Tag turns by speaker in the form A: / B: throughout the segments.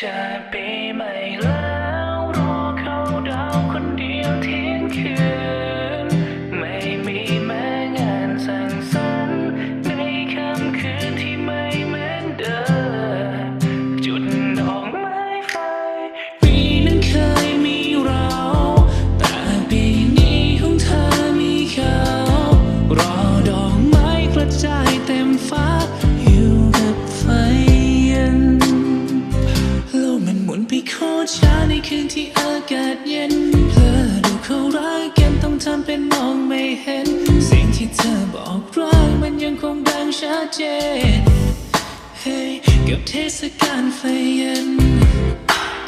A: to be my love. เธอบอกรักมันยังคงดังชัดเจน เฮ้กับเทศกาลไฟเย็น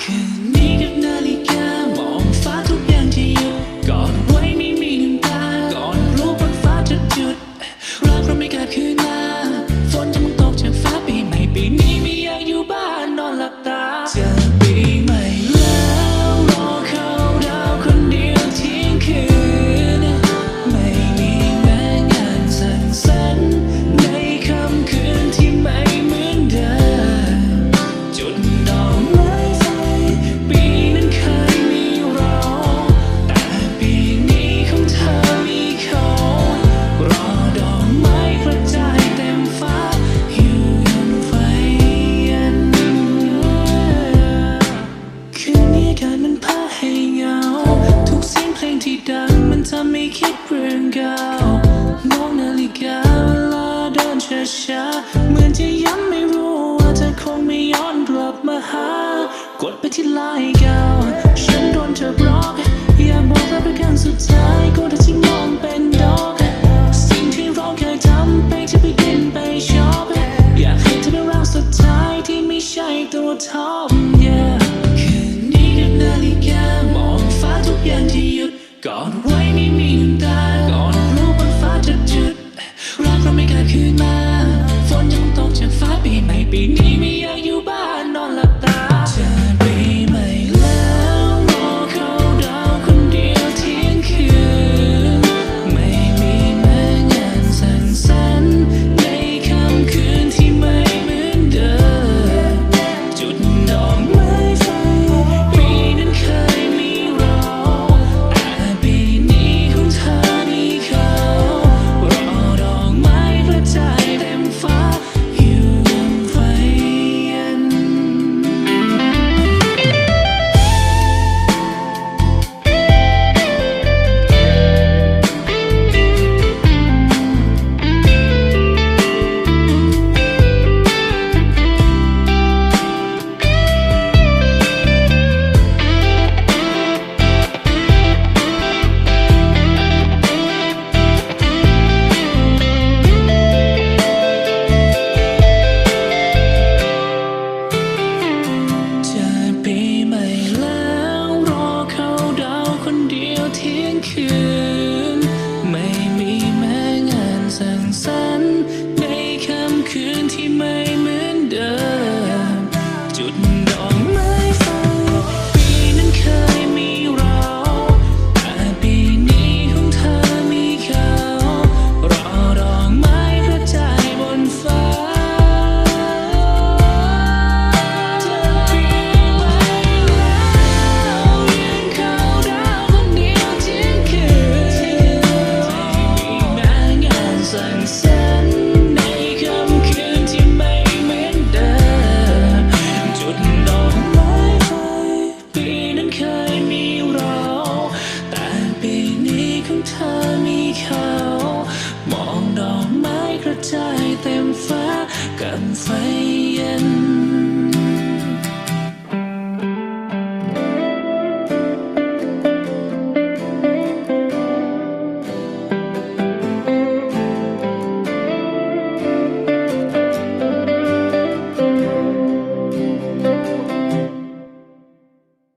A: คืนนี้กับนาฬ หากดไปที่ไลน์เก่าฉันโดนเธอบล็อก อย่าบอกว่าเป็นครั้งสุดท้ายก็ได้ที่มองเป็นดอกสิ่งที่เราเคยทำไปจะไปกินไปชอบอยากให้เธอเป็นรางสุดท้ายที่ไม่ใช่ตัวท็อป yeah คืนนี้กับนาฬิกามองฟ้าทุกอย่างที่หยุดก่อนไว้ไม่มีน้ำตาก่อนันในค่ำคืนที่ไม่